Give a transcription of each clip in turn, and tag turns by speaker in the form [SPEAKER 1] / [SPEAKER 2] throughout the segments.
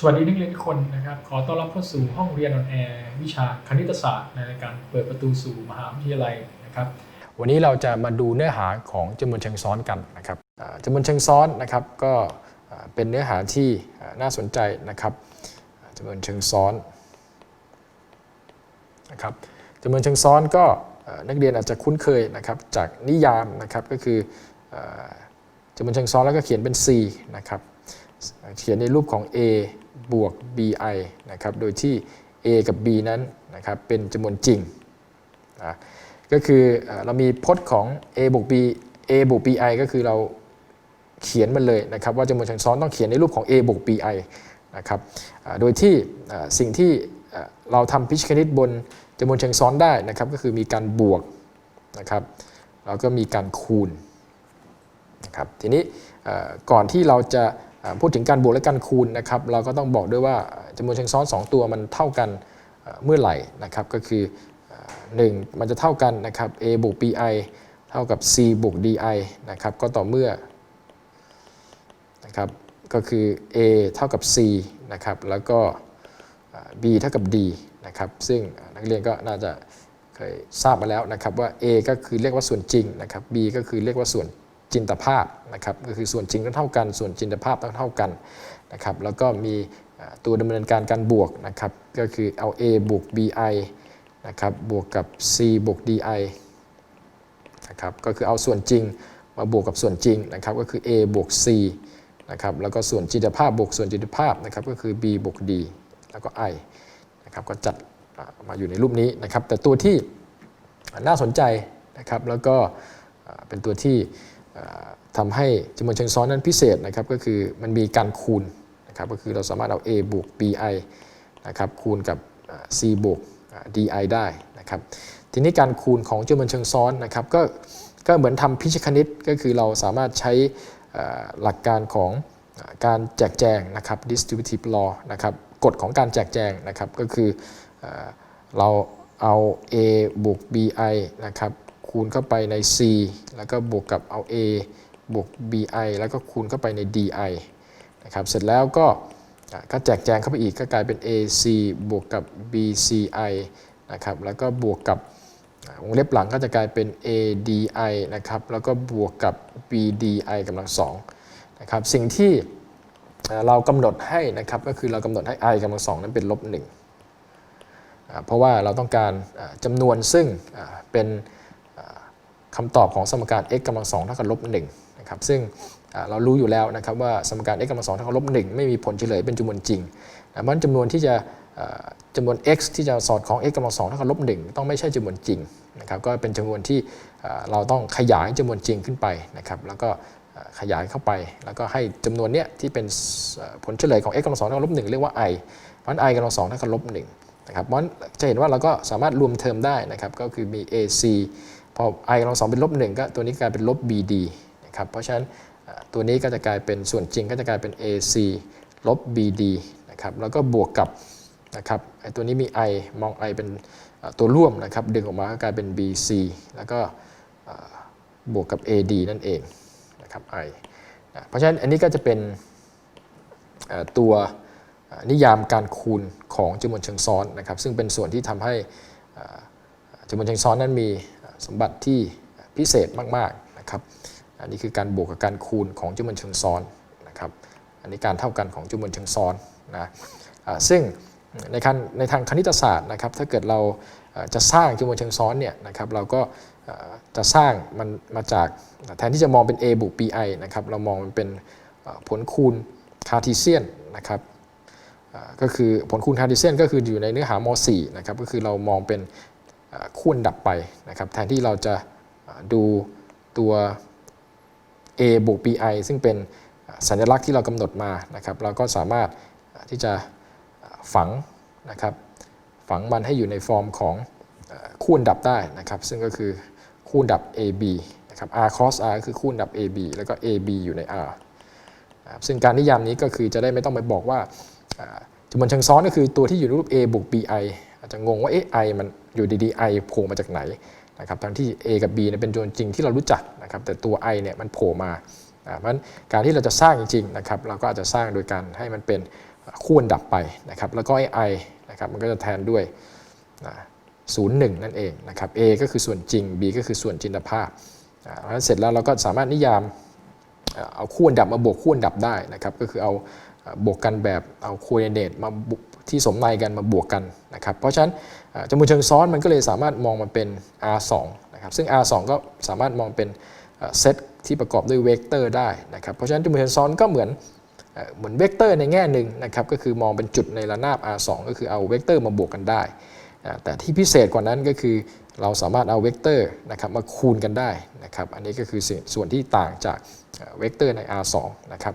[SPEAKER 1] สวัสดีนักเรียนทุกคนนะครับ ขอต้อนรับเข้าสู่ห้องเรียนออนแอร์วิชาคณิตศาสตร์ในการเปิดประตูสู่มหาวิทยาลัยนะครับ
[SPEAKER 2] วันนี้เราจะมาดูเนื้อหาของจำนวนเชิงซ้อนกันนะครับจำนวนเชิงซ้อนนะครับ ก็เป็นเนื้อหาที่น่าสนใจนะครับจำนวนเชิงซ้อนนะครับจำนวนเชิงซ้อนก็นักเรียนอาจจะคุ้นเคยนะครับจากนิยามนะครับก็คือจำนวนเชิงซ้อนแล้วก็เขียนเป็น C นะครับ เขียนในรูปของ A บวก BI นะครับ โดยที่ A กับ B นั้นนะครับเป็นจำนวนจริงนะก็คือเรามีพจน์ของ a บวก b a บวก bi ก็คือเราเขียนมันเลยนะครับว่าจำนวนเชิงซ้อนต้องเขียนในรูปของ a บวก bi นะครับโดยที่สิ่งที่เราทำพิชคณิตบนจำนวนเชิงซ้อนได้นะครับก็คือมีการบวกนะครับแล้วก็มีการคูณนะครับทีนี้ก่อนที่เราจะ พูดถึงการบวกและการคูณนะครับเราก็ต้องบอกด้วยว่าจำนวนเชิงซ้อน 2 ตัวมันเท่ากันเมื่อไหร่นะครับก็คือหนึ่งมันจะเท่ากันนะครับ a บวก bi เท่ากับ c บวก di นะครับก็ต่อเมื่อนะครับก็คือ a เท่ากับ c นะครับแล้วก็ b เท่ากับ d นะครับซึ่งนักเรียนก็น่าจะเคยทราบมาแล้วนะครับว่า a ก็คือเรียกว่าส่วนจริงนะครับ b ก็คือเรียกว่าส่วน จินตภาพนะครับก็คือส่วนจริงต้องเท่ากัน ส่วนจินตภาพต้องเท่ากันนะครับแล้วก็มีตัวดำเนินการการบวกนะครับก็คือเอา a บวก bi นะครับบวกกับ c บวก di นะครับก็คือเอาส่วนจริงมาบวกกับส่วนจริงนะครับก็คือ a บวก c นะครับแล้วก็ส่วนจินตภาพบวกส่วนจินตภาพนะครับก็คือ b บวก d แล้วก็ i นะครับก็จัดมาอยู่ในรูปนี้นะครับแต่ตัวที่น่าสนใจนะครับแล้วก็เป็นตัวที่ ทำให้จำนวนเชิงซ้อนนั้นพิเศษนะครับก็คือมันมีการคูณนะครับก็คือเราสามารถเอา a บวก bi นะครับคูณกับ c บวก di ได้นะครับทีนี้การคูณของจำนวนเชิงซ้อนนะครับก็ก็เหมือนทำพิชคณิตก็คือเราสามารถใช้หลักการของการแจกแจงนะครับ distributive law นะครับกฎของการแจกแจงนะครับก็คือเราเอา a บวก bi นะครับ คูณเข้าไปใน c แล้วก็บวกกับเอา a บวก bi แล้วก็คูณเข้าไปใน di นะครับ เสร็จแล้วก็ก็แจกแจงเข้าไปอีกก็กลายเป็น AC บวกกับ BCI นะครับ แล้วก็บวกกับวงเล็บหลังก็จะกลายเป็น ADI นะครับ แล้วก็บวกกับ BDI กำลังสองนะครับ สิ่งที่เรากำหนดให้นะครับก็คือเรากำหนดให้ i กำลังสองนั้นเป็นลบหนึ่งเพราะว่าเราต้องการจำนวนซึ่งเป็น คำตอบของสมการ x กำลังสองเท่ากับลบหนึ่งนะครับซึ่งเรารู้อยู่แล้วนะครับว่าสมการ x กำลังสองเท่ากับลบหนึ่งไม่มีผลเฉลยเป็นจำนวนจริงนะเพราะนั้นจำนวนที่จะจำนวน x ที่จะสอดคล้อง x กำลังสองเท่ากับลบหนึ่งต้องไม่ใช่จำนวนจริงนะครับก็เป็นจำนวนที่เราต้องขยายจำนวนจริงขึ้นไปนะครับแล้วก็ขยายเข้าไป แล้วก็ให้จำนวนเนี้ยที่เป็นผลเฉลยของ x กำลังสองเท่ากับลบหนึ่งเรียกว่า i เพราะนั้น i กำลังสองเท่ากับลบหนึ่งนะครับเพราะฉะนั้นจะเห็นว่าเราก็สามารถรวมเทอมได้นะครับก็คือมี ac พอ i กำลังสองเป็นลบหนึ่งก็ตัวนี้กลายเป็นลบ bd นะครับเพราะฉะนั้นตัวนี้ก็จะกลายเป็นส่วนจริงก็จะกลายเป็น AC ลบ BD นะครับแล้วก็บวกกับนะครับไอตัวนี้มี I มอง I เป็นตัวร่วมนะครับดึงออกมาก็กลายเป็น BC แล้วก็บวกกับ AD นั่นเองนะครับ I นะเพราะฉะนั้นอันนี้ก็จะเป็นตัวนิยามการคูณของจำนวนเชิงซ้อนนะครับซึ่งเป็นส่วนที่ทำให้จำนวนเชิงซ้อนนั้นมี สมบัติที่พิเศษมากๆนะครับ อันนี้คือการบวกกับการคูณของจำนวนเชิงซ้อนนะครับ อันนี้การเท่ากันของจำนวนเชิงซ้อนนะซึ่งในทางในทางคณิตศาสตร์นะครับ ถ้าเกิดเราจะสร้างจำนวนเชิงซ้อนเนี่ยนะครับเราก็จะสร้างมันมาจากแทนที่จะมองเป็น a บวก bi นะครับเรามองมันเป็นผลคูณคาร์ทีเซียนนะครับก็คือผลคูณคาร์ทีเซียนก็คืออยู่ในเนื้อหาม 4 นะครับก็คือเรามองเป็น อ่าคูณดับไปนะครับแทนที่เราจะดูตัว a บวก bi ซึ่งเป็นสัญลักษณ์ที่เรากำหนดมานะครับ เราก็สามารถที่จะฝังนะครับฝังมันให้อยู่ในฟอร์มของคูณดับได้นะครับ ซึ่งก็คือคูณดับ ab นะครับ r cross r ก็คือคูณดับ ab แล้วก็ ab อยู่ใน r นะซึ่งการนิยามนี้ก็คือจะได้ไม่ต้องไปบอกว่าอ่าจำนวนเชิงซ้อนก็คือตัวที่อยู่ในรูป a บวก bi อาจจะงงว่าเอ๊ะ i มัน อยู่ดีๆ i โผล่มาจากไหนนะครับทั้งที่ A กับ B เนี่ยเป็นจำนวจริงที่เรารู้จักนะครับแต่ตัว I เนี่ยมันโผล่มาอ่าเพราะฉะนั้นการที่เราจะสร้างจริงๆนะครับเราก็อาจจะสร้างโดยการให้มันเป็นคู่อันดับไปนะครับแล้วก็ไอ้ i นะครับมันก็จะแทนด้วยศูนย์หนึ่งนั่นเองนะครับ a ก็คือส่วนจริง b ก็คือส่วนจินตภาพอ่าแล้วเสร็จแล้วเราก็สามารถนิยามเอาคู่อันดับมาบวกคู่อันดับได้นะครับก็คือเอาบวกกันแบบเอาโคเอเนตมา ที่สมในกันมาบวกกันนะครับเพราะฉะนั้นจำนวนเชิงซ้อนมันก็เลยสามารถมองมันเป็น r2 นะครับซึ่ง r2 ก็สามารถมองเป็นเซตที่ประกอบด้วยเวกเตอร์ได้นะครับเพราะฉะนั้นจำนวนเชิงซ้อนก็เหมือนเหมือนเวกเตอร์ในแง่หนึ่งนะครับก็คือมองเป็นจุดในระนาบ R2 ก็คือเอาเวกเตอร์มาบวกกันได้ แต่ที่พิเศษกว่านั้นก็คือเราสามารถเอาเวกเตอร์นะครับมาคูณกันได้นะครับอันนี้ก็คือส่วนที่ต่างจาก เวกเตอร์ใน R2 นะครับ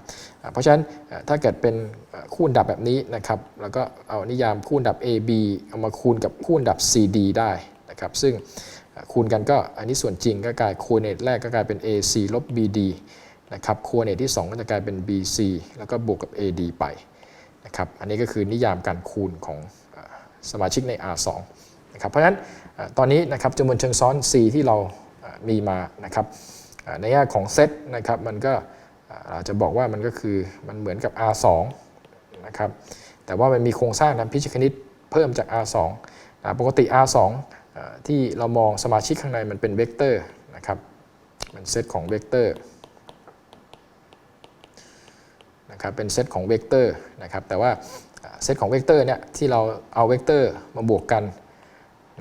[SPEAKER 2] เพราะฉะนั้นถ้าเกิดเป็นคู่อันดับแบบนี้นะครับแล้วก็เอานิยามคู่อันดับ AB เอามาคูณกับคู่อันดับ CD ได้นะครับซึ่งคูณกันก็อันนี้ส่วนจริงก็กลายโคเนตแรกก็กลายเป็น AC ลบ BD นะครับโคเนตที่ 2 ก็จะกลายเป็น BC แล้วก็บวกกับ AD ไปนะครับอันนี้ก็คือนิยามการคูณของสมาชิกใน R2 นะครับเพราะฉะนั้นตอนนี้นะครับจำนวนเชิงซ้อน C ที่เรามีมานะครับ ในแง่ของเซตนะครับมันก็เอ่ออาจจะบอกว่ามันก็คือมันเหมือนกับ R2 นะครับแต่ว่ามันมีโครงสร้างทางพิชคณิตเพิ่มจาก R2 นะปกติ R2 เอ่อที่เรามองสมาชิกข้างในมันเป็นเวกเตอร์นะครับมันเซตของเวกเตอร์นะครับเป็นเซตของเวกเตอร์นะครับแต่ว่าอ่าเซตของเวกเตอร์เนี่ยที่เราเอาเวกเตอร์มาบวกกัน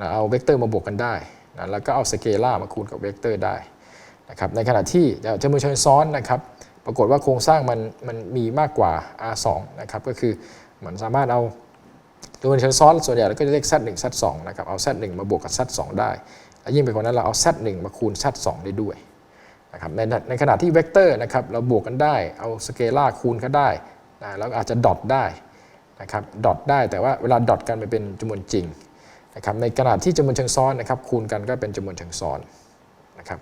[SPEAKER 2] นะเอาเวกเตอร์มาบวกกันได้นะแล้วก็เอาสเกลาร์มาคูณกับเวกเตอร์ได้ นะครับในขณะที่จำนวนเชิงซ้อนนะครับปรากฏว่าโครงสร้างมันมันมีมากกว่า R2 นะครับก็คือมันสามารถเอาจำนวนเชิงซ้อนส่วนใหญ่เราก็จะเรียก Z1 Z2 นะครับเอา Z1 มาบวกกับ Z2 ได้ และยิ่งไปกว่านั้นเราเอา Z1 มาคูณ Z2 ได้ด้วยนะครับในในขณะที่เวกเตอร์นะครับเราบวกกันได้เอาสเกลาร์คูณก็ได้นะแล้วอาจจะดอทได้นะครับดอทได้แต่ว่าเวลาดอทกันมันเป็นจำนวนจริงนะครับในขณะที่จำนวนเชิงซ้อนนะครับคูณกันก็เป็นจำนวนเชิงซ้อนนะครับ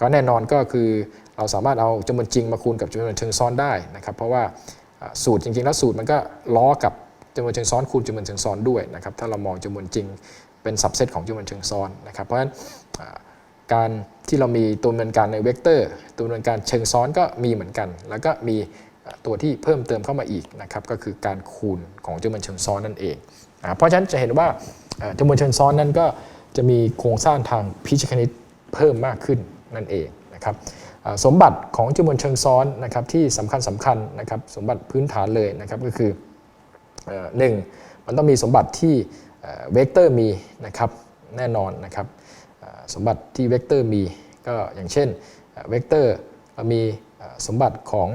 [SPEAKER 2] ก็แน่นอนก็คือเราสามารถเอาจำนวนจริงมาคูณกับจำนวนเชิงซ้อนได้นะครับ เพราะว่าสูตรจริงๆ แล้วสูตรมันก็ล้อกับจำนวนเชิงซ้อนคูณจำนวนเชิงซ้อนด้วยนะครับ ถ้าเรามองจำนวนจริงเป็นสับเซตของจำนวนเชิงซ้อนนะครับ เพราะฉะนั้นการที่เรามีตัวดำเนินการในเวกเตอร์ ตัวดำเนินการเชิงซ้อนก็มีเหมือนกัน แล้วก็มีตัวที่เพิ่มเติมเข้ามาอีกนะครับ ก็คือการคูณของจำนวนเชิงซ้อนนั่นเอง เพราะฉะนั้นจะเห็นว่าจำนวนเชิงซ้อนนั้นก็จะมีโครงสร้างทางพิชคณิตเพิ่มมากขึ้น นั่นเองนะครับสมบัติของจำนวนเชิงซ้อนนะครับที่สำคัญสำคัญนะครับสมบัติพื้นฐานเลยนะครับก็คือหนึ่งมันต้องมีสมบัติที่เวกเตอร์มีนะครับแน่นอนนะครับสมบัติที่เวกเตอร์มีก็อย่างเช่นเวกเตอร์มีสมบัติของ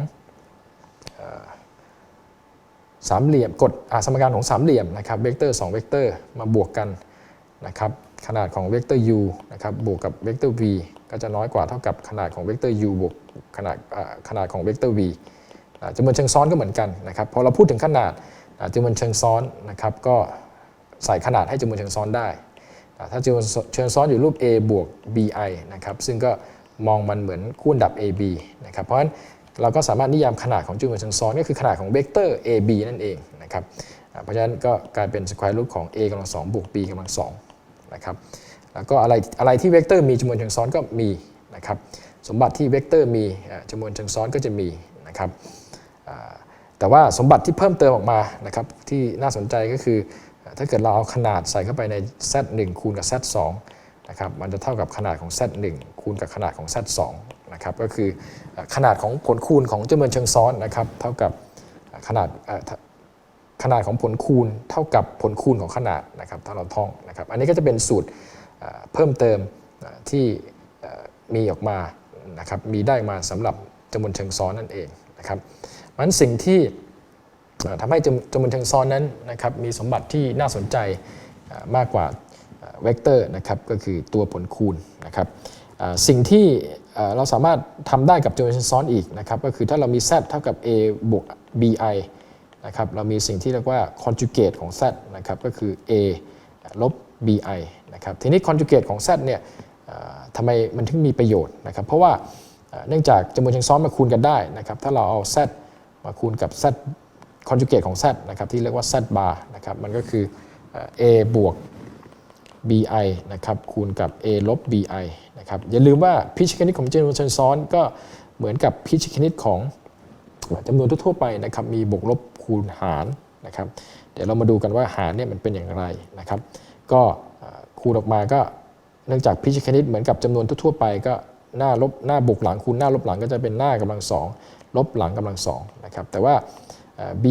[SPEAKER 2] สามเหลี่ยมกฎสมการของสามเหลี่ยมนะครับเวกเตอร์2เวกเตอร์มาบวกกันนะครับ ขนาดของเวกเตอร์ u นะครับบวกกับเวกเตอร์ v ก็จะน้อยกว่าเท่ากับขนาดของเวกเตอร์ u บวกขนาดขนาดของเวกเตอร์ v จำนวนเชิงซ้อนก็เหมือนกันนะครับพอเราพูดถึงขนาดจำนวนเชิงซ้อนนะครับก็ใส่ขนาดให้จำนวนเชิงซ้อนได้ ถ้าจำนวนเชิงซ้อนอยู่รูป a บวก bi นะครับซึ่งก็มองมันเหมือนคู่ดับ ab นะครับเพราะฉะนั้นเราก็สามารถนิยามขนาดของจำนวนเชิงซ้อนก็คือขนาดของเวกเตอร์ ab นั่นเองนะครับเพราะฉะนั้นก็กลายเป็นสแควร์รูทของ a กำลังสองบวก b กำลังสอง นะครับแล้วก็อะไรอะไรที่เวกเตอร์มีจำนวนเชิงซ้อนก็มีนะครับสมบัติที่เวกเตอร์มีจำนวนเชิงซ้อนก็จะมีนะครับแต่ว่าสมบัติที่เพิ่มเติมออกมานะครับที่น่าสนใจก็คือ ถ้าเกิดเราเอาขนาดใส่เข้าไปใน z1 คูณกับ z2 นะครับมันจะเท่ากับขนาดของ z1 คูณกับขนาดของ z2 นะครับก็คือขนาดของผลคูณของจำนวนเชิงซ้อนนะครับเท่ากับขนาด ขนาดของผลคูณเท่ากับผลคูณของขนาดนะครับถ้าเราท่องนะครับ อันนี้ก็จะเป็นสูตรเพิ่มเติมที่มีออกมานะครับมีได้มาสำหรับจำนวนเชิงซ้อนนั่นเองนะครับมันสิ่งที่เอ่อทำให้จำนวนเชิงซ้อนนั้นนะครับมีสมบัติที่น่าสนใจมากกว่าเวกเตอร์นะครับก็คือตัวผลคูณนะครับสิ่งที่เราสามารถทำได้กับจำนวนเชิงซ้อนอีกนะครับก็คือถ้าเรามี z เท่ากับ a บวก bi นะครับเรามีสิ่งที่เรียกว่า conjugate ของ z นะครับก็คือ a ลบ bi นะครับทีนี้ conjugate ของ z เนี่ยทำไมมันถึงมีประโยชน์นะครับเพราะว่าเนื่องจากจำนวนเชิงซ้อนมาคูณกันได้นะครับถ้าเราเอา z มาคูณกับ z conjugate ของ z นะครับที่เรียกว่า z bar นะครับมันก็คือ a บวก bi นะครับคูณกับ a ลบ bi นะครับอย่าลืมว่าพิชคณิตของจำนวนเชิงซ้อนก็เหมือนกับพิชคณิตของจำนวนทั่วไปนะครับมีบวกลบ คูณหารนะครับ เดี๋ยวเรามาดูกันว่าหารเนี่ยมันเป็นอย่างไรนะครับ ก็คูณออกมาก็เนื่องจากพิชิตคณิตเหมือนกับจำนวนทั่วไปก็หน้าลบหน้าบวกหลังคูณหน้าลบหลังก็จะเป็นหน้ากำลังสองลบหลังกำลังสองนะครับแต่ว่า b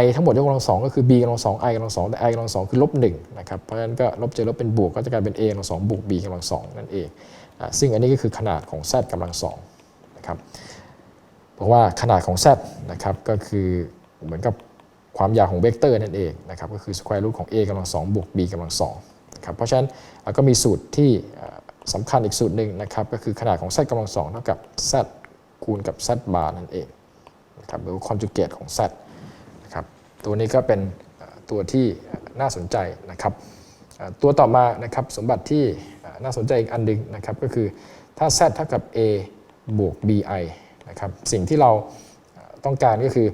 [SPEAKER 2] i ทั้งหมดยกกำลังสองก็คือ b กำลังสอง i กำลังสองแต่ i กำลังสองคือลบหนึ่งนะครับเพราะฉะนั้นก็ลบเจอลบเป็นบวกก็จะกลายเป็น a กำลังสองบวก b กำลังสองนั่นเองอะซึ่งอันนี้ก็คือขนาดของ z กำลังสองนะครับเพราะว่าขนาดของ z นะครับก็คือ เหมือนกับความยาวของเวกเตอร์นั่นเองนะครับก็คือสแควร์รูทของ a กำลังสองบวก b กำลังสองนะครับเพราะฉะนั้นเราก็มีสูตรที่สำคัญอีกสูตรหนึ่งนะครับก็คือขนาดของ z กำลังสองเท่ากับ z คูณกับ z บาร์นั่นเองนะครับหรือคอนจูเกตของ z นะครับตัวนี้ก็เป็นตัวที่น่าสนใจนะครับตัวต่อมานะครับสมบัติที่น่าสนใจอีกอันหนึงนะครับก็คือถ้า z เท่ากับ a บวก bi นะครับสิ่งที่เราต้องการก็คือ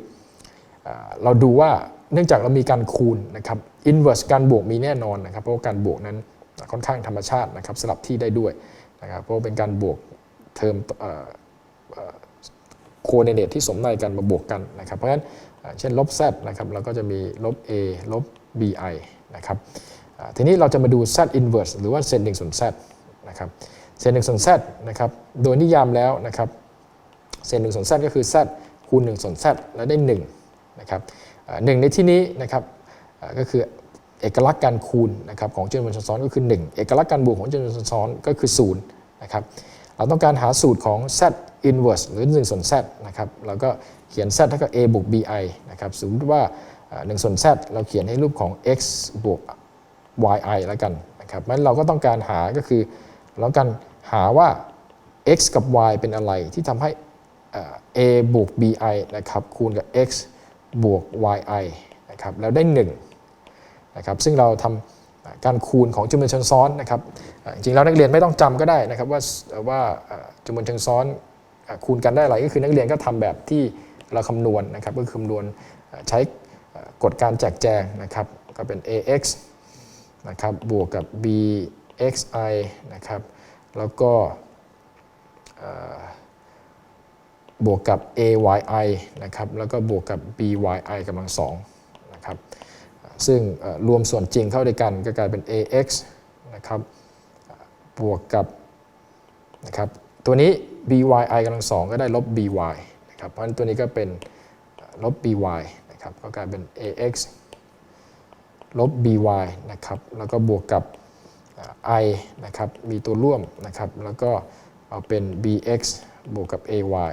[SPEAKER 2] เราดูว่าเนื่องจากเรามีการคูณนะครับ inverse การบวกมีแน่นอนนะครับ เพราะว่าการบวกนั้นค่อนข้างธรรมชาตินะครับสลับที่ได้ด้วยนะครับเพราะว่าเป็นการบวกเทอมโคเนเนตที่สมในกันมาบวกกันนะครับเพราะฉะนั้นเช่นลบ z นะครับเราก็จะมีลบ a ลบ bi นะครับทีนี้เราจะมาดู z inverse หรือว่าเศษหนึ่งส่วน z นะครับเศษหนึ่งส่วน z นะครับโดยนิยามแล้วนะครับเศษหนึ่งส่วน z ก็คือ z คูณ1ส่วน z แล้วได้ 1 นะครับหนึ่งในที่นี้นะครับก็คือเอกลักษณ์การคูณนะครับของจำนวนซ้อนก็คือ 1 เอกลักษณ์การบวกของจำนวนซ้อนก็คือ0นะครับเราต้องการหาสูตรของ z inverse หรือ1ส่วน z นะครับเราก็เขียน z เท่ากับ a บวก bi นะครับสมมติว่าอ่า1ส่วน z เราเขียนให้รูปของ x บวก yi แล้วกันนะครับงั้นเราก็ต้องการหาก็คือเราต้องการหาว่า x กับ y เป็นอะไรที่ทำให้อ่า a บวก bi นะครับคูณกับ x บวก yi นะครับแล้วได้1นะครับซึ่งเราทำอ่าการคูณของจำนวนเชิงซ้อนนะครับจริงๆแล้วนักเรียนไม่ต้องจำก็ได้นะครับว่าว่าจำนวนเชิงซ้อนคูณกันได้อะไรก็คือนักเรียนก็ทำแบบที่เราคำนวณนะครับก็คือคำนวณใช้กฎการแจกแจงนะครับก็เป็น ax นะครับบวกกับ bxi นะครับแล้วก็ บวกกับ AYI นะครับแล้วก็บวกกับ BYI กำลังสองนะครับซึ่งรวมส่วนจริงเข้าด้วยกันก็กลายเป็น AX นะครับบวกกับนะครับตัวนี้ BYI กำลังสองก็ได้ลบ BY นะครับเพราะฉะนั้นตัวนี้ก็เป็นลบ BY นะครับก็กลายเป็น AX ลบ BY นะครับแล้วก็บวกกับ I นะครับมีตัวร่วมนะครับแล้วก็เอาเป็น BX บวกกับ AY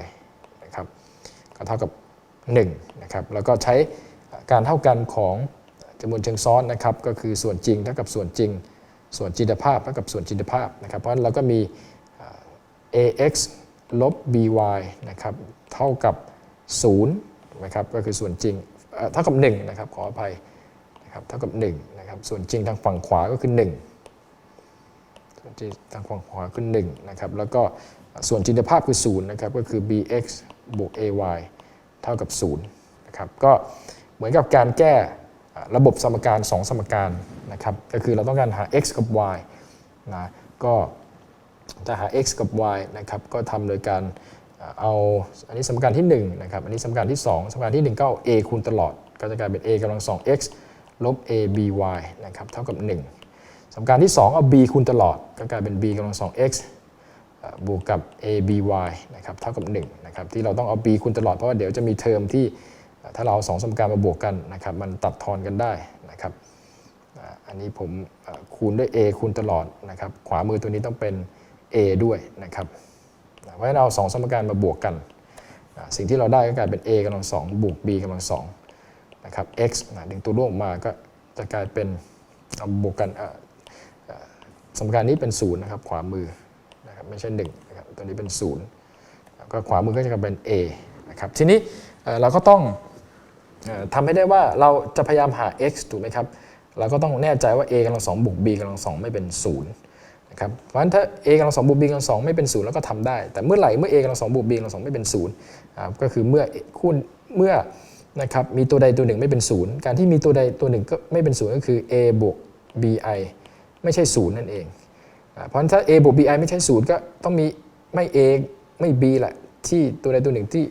[SPEAKER 2] ก็เท่ากับ1นะครับแล้วก็ใช้การเท่ากันของจำนวนเชิงซ้อนนะครับก็คือส่วนจริงเท่ากับส่วนจริง ส่วนจินตภาพเท่ากับส่วนจินตภาพนะครับเพราะฉะนั้นเราก็มี ax ลบ by นะครับเท่ากับ0นะครับก็คือส่วนจริงเอ่อเท่ากับ1นะครับขออภัยนะครับเท่ากับ1นะครับส่วนจริงทางฝั่งขวาก็คือ 1 ส่วนจริงทางฝั่งขวาคือ1นะครับแล้วก็ส่วนจินตภาพคือ0นะครับก็คือ bx บวก ay เท่ากับ0นะครับก็เหมือนกับการแก้ระบบสมการ 2 สมการนะครับก็คือเราต้องการหา x กับ y นะก็ถ้าหา x กับ y นะครับก็ทำโดยการเอาอันนี้สมการที่1นะครับอันนี้สมการที่ 2 สมการที่ 1 ก็เอา a คูณตลอด ก็จะกลายเป็น a กำลัง 2x ลบ a by นะครับเท่ากับ 1 สมการที่ 2 เอา b คูณตลอด ก็กลายเป็น b กำลัง 2x อ่า บวกกับ a by นะครับเท่ากับ1นะครับที่เราต้องเอา b คูณตลอดเพราะว่าเดี๋ยวจะมีเทอมที่ถ้าเราเอาสองสมการมาบวกกันนะครับมันตัดทอนกันได้นะครับอันนี้ผมคูณด้วย a คูณตลอดนะครับขวามือตัวนี้ต้องเป็น a ด้วยนะครับเพราะฉะนั้นเอาสองสมการมาบวกกัน สิ่งที่เราได้ก็กลายเป็น a กำลัง2บวก b กำลัง2นะครับ x นะดึงตัวร่วมออกมาก็จะกลายเป็นเอาบวกกันสมการนี้เป็น0นะครับขวามือ นะครับไม่ใช่1นะครับตัวนี้เป็น0ก็ขวามือก็จะกลายเป็น A นะครับทีนี้เราก็ต้องทำให้ได้ว่าเราจะพยายามหา x ถูกไหมครับเราก็ต้องแน่ใจว่า a กำลัง2บวก b กำลัง2ไม่เป็น0นะครับเพราะฉะนั้นถ้า a กำลัง2บวก b กำลัง2ไม่เป็น0แล้วก็ทำได้ แต่เมื่อไหร่เมื่อ a กำลัง2บวก b กำลัง2ไม่เป็น0นะก็คือเมื่อคูณเมื่อนะครับมีตัวใดตัวหนึ่งไม่เป็น 0 การที่มีตัวใดตัวหนึ่งก็ไม่เป็น 0 ก็คือ a บวก bi ไม่ใช่ศูนย์นั่นเอง เพราะฉะนั้นถ้า a บวก bi ไม่ใช่ศูนย์ก็ต้องมีไม่ a ไม่ b แหละที่ตัวใดตัวหนึ่งที่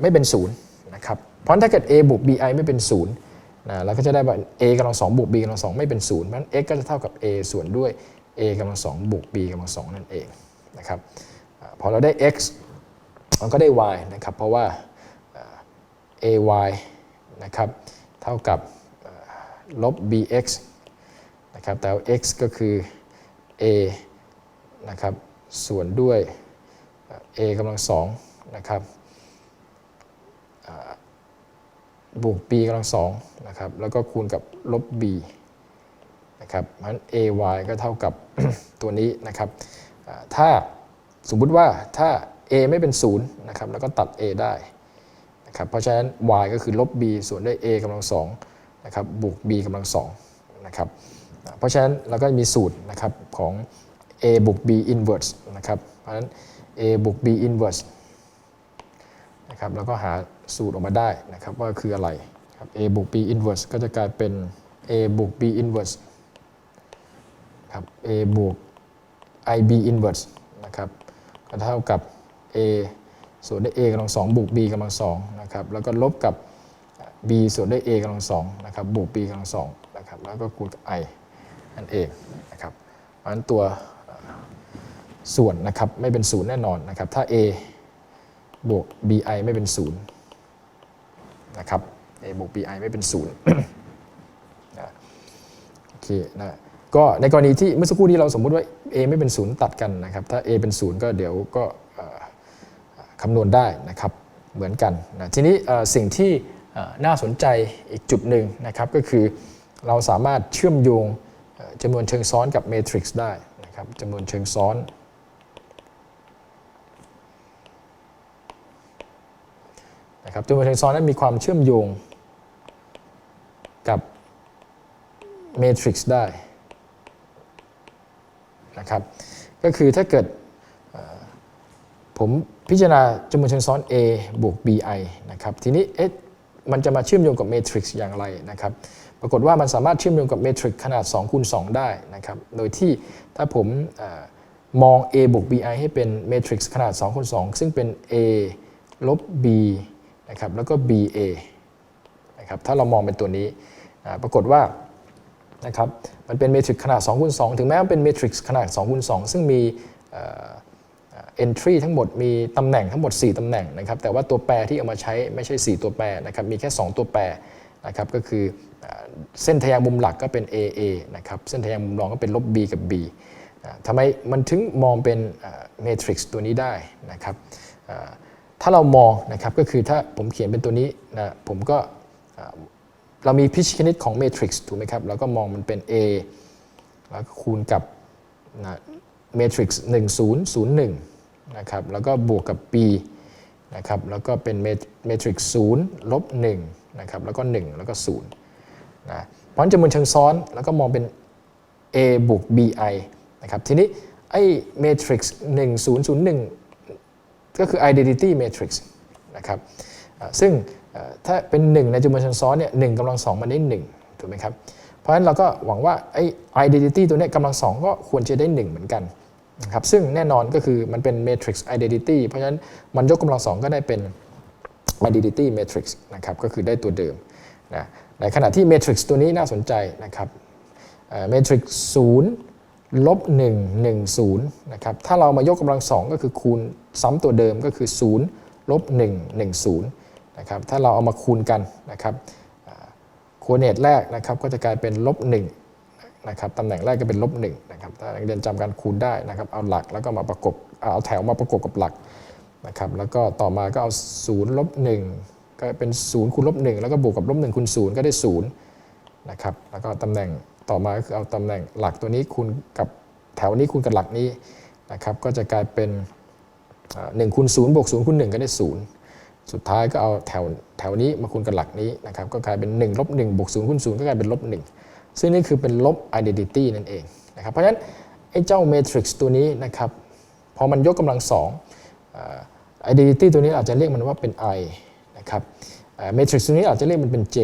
[SPEAKER 2] ไม่เป็นศูนย์นะครับ เพราะถ้าเกิด a บวก bi ไม่เป็นศูนย์นะเราก็จะได้ว่า a กำลังสองบวก b กำลังสองไม่เป็นศูนย์เพราะฉะนั้น x ก็จะเท่ากับ a ส่วนด้วย a กำลังสองบวก b กำลังสองนั่นเองนะครับพอเราได้ x มันก็ได้ y นะครับเพราะว่า ay นะครับเท่ากับลบ bx นะครับแต่ x ก็คือ a นะครับส่วนด้วย a กำลังสองนะครับบวก b กำลังสองนะครับแล้วก็คูณกับลบ b นะครับนั้น ay ก็เท่ากับตัวนี้นะครับถ้าสมมุติว่าถ้า a ไม่เป็นศูนย์นะครับแล้วก็ตัด a ได้นะครับเพราะฉะนั้น y ก็คือลบ b ส่วนด้วย a กำลังสองนะครับบวก b กำลังสองนะครับ เพราะฉะนั้นเราก็มีสูตรนะครับของ a บวก b inverse นะครับ เพราะฉะนั้น a บวก b inverse นะครับแล้วก็หาสูตรออกมาได้นะครับว่าคืออะไรครับ a บวก b inverse ก็จะกลายเป็น a บวก b inverse ครับ a บวก ib inverse นะครับก็เท่ากับ a ส่วนด้วย a กำลังสองบวก b กำลังสองนะครับแล้วก็ลบกับ b ส่วนด้วย a กำลังสองนะครับบวก b กำลังสองนะครับแล้วก็คูณกับ i นั่นเองนะครับเพราะฉะนั้นตัวส่วนนะครับไม่เป็นศูนย์แน่นอนนะครับถ้า a บวก bi ไม่เป็นศูนย์นะครับ a บวก bi ไม่เป็นศูนย์โอเคนะก็ในกรณีที่เมื่อสักครู่นี้เราสมมุติว่า a ไม่เป็นศูนย์ตัดกันนะครับถ้า a เป็นศูนย์ก็เดี๋ยวก็คำนวณได้นะครับเหมือนกันนะทีนี้สิ่งที่น่าสนใจอีกจุดหนึ่งนะครับก็คือเราสามารถเชื่อมโยง จำนวนเชิงซ้อนกับเมทริกซ์ได้นะครับจำนวนเชิงซ้อนนะครับจำนวนเชิงซ้อนนั้นมีความเชื่อมโยงกับเมทริกซ์ได้นะครับก็คือถ้าเกิดผมพิจารณาจำนวนเชิงซ้อน A บวก BI นะครับทีนี้เอ๊ะมันจะมาเชื่อมโยงกับเมทริกซ์อย่างไรนะครับ ปรากฏว่ามันสามารถเชื่อมโยงกับเมทริกซ์ขนาด2คูณ2ได้นะครับ โดยที่ถ้าผมอมอง A บวก BI ให้เป็นเมทริกซ์ขนาด2คูณ2ซึ่งเป็น A ลบ B นะครับ แล้วก็ BA นะครับ ถ้าเรามองเป็นตัวนี้ ปรากฏว่านะครับ มันเป็นเมทริกซ์ขนาด2คูณ2ถึงแม้มันเป็นเมทริกซ์ขนาด2คูณ2ซึ่งมี entry ทั้งหมดมีตำแหน่งทั้งหมด 4ตำแหน่งนะครับ แต่ว่าตัวแปรที่เอามาใช้ไม่ใช่ 4 ตัวแปรนะครับ มีแค่ 2 ตัวแปรนะครับ ก็คือ เส้นทะแยงมุมหลักก็เป็น AA นะครับเส้นทะแยงมุมรองก็เป็นลบ B กับ B ทำไมมันถึงมองเป็นเมทริกซ์ตัวนี้ได้นะครับถ้าเรามองนะครับก็คือถ้าผมเขียนเป็นตัวนี้นะผมก็เรามีพิชคณิตของเมทริกซ์ถูกไหมครับเราก็มองมันเป็น A แล้วคูณกับเมทริกซ์1001นะครับแล้วก็บวกกับ b นะครับแล้วก็เป็นเมทริกซ์0ลบ1นะครับแล้วก็1แล้วก็0นะเพราะฉะนั้นจำนวนเชิงซ้อนแล้วก็มองเป็น a บวก bi นะครับทีนี้ไอ้เมทริกซ์1001 ก็คือ identity matrix นะครับซึ่งถ้าเป็น 1 ในจำนวนเชิงซ้อนเนี่ยหกำลังสองมันได้1ถูกไหมครับเพราะฉะนั้นเราก็หวังว่าไอ้ identity ตัวนี้กำลังสองก็ควรจะได้ 1 เหมือนกันนะครับซึ่งแน่นอนก็คือมันเป็น matrix identity เพราะฉะนั้นมันยกกำลังสองก็ได้เป็น identity matrix นะครับก็คือได้ตัวเดิมนะ ในขณะที่ matrix ตัวนี้น่าสนใจนะครับเมทริกศูนย์ลบ1 1 0นะครับถ้าเรามายกกำลังสองก็คือคูณซ้ำตัวเดิมก็คือ0ลบ1 1 0นะครับถ้าเราเอามาคูณกันนะครับโคเนตแรกนะครับก็จะกลายเป็นลบ1นะครับตำแหน่งแรกก็เป็นลบ1นะครับถ้านักเรียนจำการคูณได้นะครับเอาหลักแล้วก็มาประกบเอาแถวมาประกบกับหลักนะครับแล้วก็ต่อมาก็เอา0ลบ1 ก็เป็น0คูณลบ1แล้วก็บวกกับลบ1คูณ0ก็ได้0นะครับแล้วก็ตำแหน่งต่อมาก็คือเอาตำแหน่งหลักตัวนี้คูณกับแถวนี้คูณกับหลักนี้นะครับก็จะกลายเป็นหนึ่งคูณศูนย์บวกศูนย์คูณหนึ่งก็ได้ศูนย์สุดท้ายก็เอาแถวแถวนี้มาคูณกับหลักนี้นะครับก็กลายเป็น1ลบ1บวก0คูณ0ก็กลายเป็นลบ1ซึ่งนี่คือเป็นลบ identity นั่นเองนะครับเพราะฉะนั้นไอ้เจ้า matrix ตัวนี้นะครับพอมันยกกำลังสองอ่อ identity ตัวนี้อาจจะเรียกมันว่าเป็น i นะครับเอ่อ matrix ตัวนี้อาจจะเรียกมันเป็น j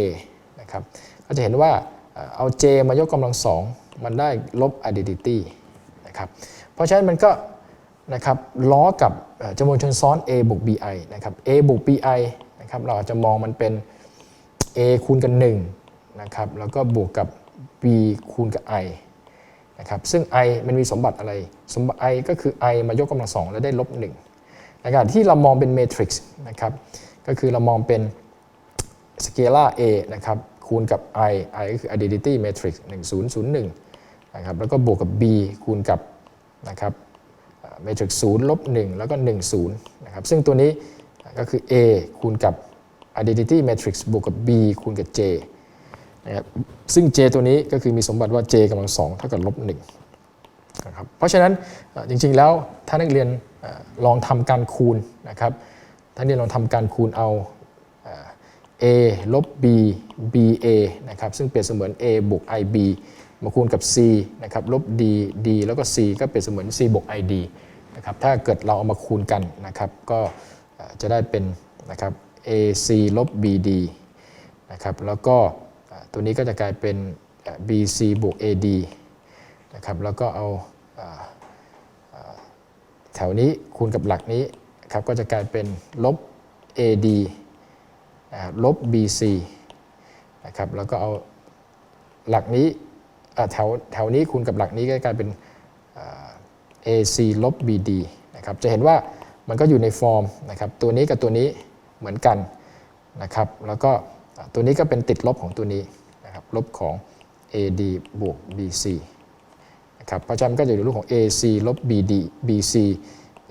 [SPEAKER 2] นะครับก็จะเห็นว่าเอา j มายกกำลังสองมันได้ลบ identity นะครับเพราะฉะนั้นมันก็นะครับล้อกับจำนวนเชิงซ้อน a บวก bi นะครับ a บวก bi นะครับเราอาจจะมองมันเป็น a คูณกับ1นะครับแล้วก็บวกกับ b คูณกับ i นะครับซึ่ง i มันมีสมบัติอะไร สมบัติ i ก็คือ i มายกกำลังสองแล้วได้ลบ1ในขณะที่เรามองเป็นเมทริกซ์นะครับ ก็คือเรามองเป็นสเกลา a นะครับคูณกับ i i ก็คือ identity matrix 1001นะครับแล้วก็บวกกับ b คูณกับนะครับเมทริกซ์0ลบ1แล้วก็ 1 0นะครับซึ่งตัวนี้ก็คือ a คูณกับ identity matrix บวกกับ b คูณกับ j นะครับซึ่ง j ตัวนี้ก็คือมีสมบัติว่า j กำลังสองเท่ากับลบ1นะครับเพราะฉะนั้นจริงๆแล้วถ้านักเรียนลองทำการคูณนะครับ ถ้านักเรียนลองทำการคูณเอา a ลบ b ba นะครับ ซึ่งเปรียบเสมือน a บวก ib มาคูณกับ c นะครับ ลบ d d แล้วก็ c ก็เปรียบเสมือน c บวก id นะครับ ถ้าเกิดเราเอามาคูณกันนะครับ ก็จะได้เป็นนะครับ ac ลบ bd นะครับ แล้วก็ตัวนี้ก็จะกลายเป็น bc บวก ad นะครับ แล้วก็เอาแถวนี้คูณกับหลักนี้ ครับก็จะกลายเป็นลบ ad ลบ bc นะครับแล้วก็เอาหลักนี้แถวแถวนี้คูณกับหลักนี้ก็กลายเป็น ac ลบ bd นะครับจะเห็นว่ามันก็อยู่ในฟอร์มนะครับตัวนี้กับตัวนี้เหมือนกันนะครับแล้วก็ตัวนี้ก็เป็นติดลบของตัวนี้นะครับลบของ ad บวก bc นะครับเพราะฉะนั้นก็จะอยู่ในรูปของ ac ลบ bd bc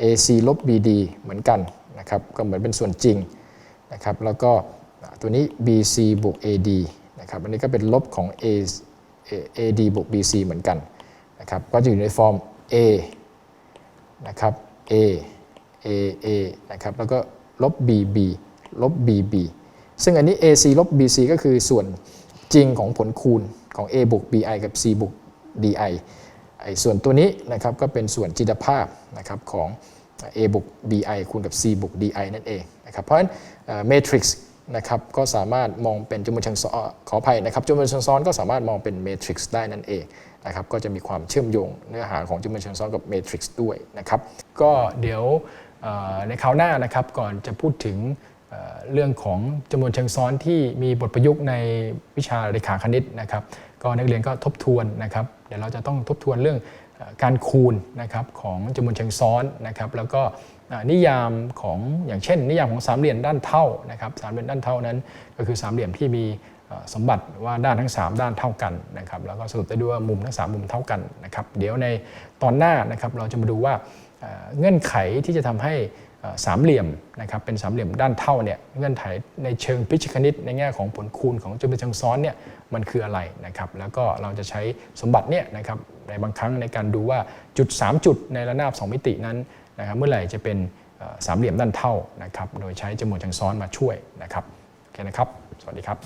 [SPEAKER 2] ac ลบ bd เหมือนกันนะครับก็เหมือนเป็นส่วนจริงนะครับแล้วก็ตัวนี้ bc บวก ad นะครับอันนี้ก็เป็นลบของ a ad บวก bc เหมือนกันนะครับก็จะอยู่ในฟอร์ม a นะครับ a a a นะครับแล้วก็ลบ b b ลบ b b ซึ่งอันนี้ ac ลบ bc ก็คือส่วนจริงของผลคูณของ a บวก bi กับ c บวก di อ้ส่วนตัวนี้นะครับก็เป็นส่วนจิตภาพนะครับของ a บวก bi คูณกับ c บวก di นั่นเองนะครับเพราะฉะนั้นเมทริกซ์นะครับก็สามารถมองเป็นจำนวนเชิงซ้อนขออภัยนะครับจำนวนเชิงซ้อนก็สามารถมองเป็นเมทริกซ์ได้นั่นเองนะครับก็จะมีความเชื่อมโยงเนื้อหาของจำนวนเชิงซ้อนกับเมทริกซ์ด้วยนะครับก็เดี๋ยวในคราวหน้านะครับก่อนจะพูดถึงเรื่องของจำนวนเชิงซ้อนที่มีบทประยุกต์ในวิชาเรขาคณิตนะครับ ก็นักเรียนก็ทบทวนนะครับ เดี๋ยวเราจะต้องทบทวนเรื่องการคูณนะครับของจำนวนเชิงซ้อนนะครับแล้วก็นิยามของอย่างเช่น นิยามของสามเหลี่ยมด้านเท่านะครับสามเหลี่ยมด้านเท่านั้นก็คือสามเหลี่ยมที่มีสมบัติว่าด้านทั้ง 3 ด้านเท่ากันนะครับแล้วก็สรุปได้ด้วยว่ามุมทั้ง 3 มุมเท่ากันนะครับเดี๋ยวในตอนหน้านะครับเราจะมาดูว่าเงื่อนไขที่จะทำให้ สามเหลี่ยมนะครับเป็นสามเหลี่ยมด้านเท่าเนี่ยเงื่อนไขในเชิงพิชิตคณิต ในแง่ของผลคูณของจำนวนเชิงซ้อนเนี่ยมันคืออะไรนะครับแล้วก็เราจะใช้สมบัติเนี่ยนะครับในบางครั้งในการดูว่าจุด 3 จุดในระนาบ 2 มิตินั้นนะครับเมื่อไหร่จะเป็นสามเหลี่ยมด้านเท่านะครับโดยใช้จำนวนเชิงซ้อนมาช่วยนะครับโอเคนะครับ สวัสดีครับ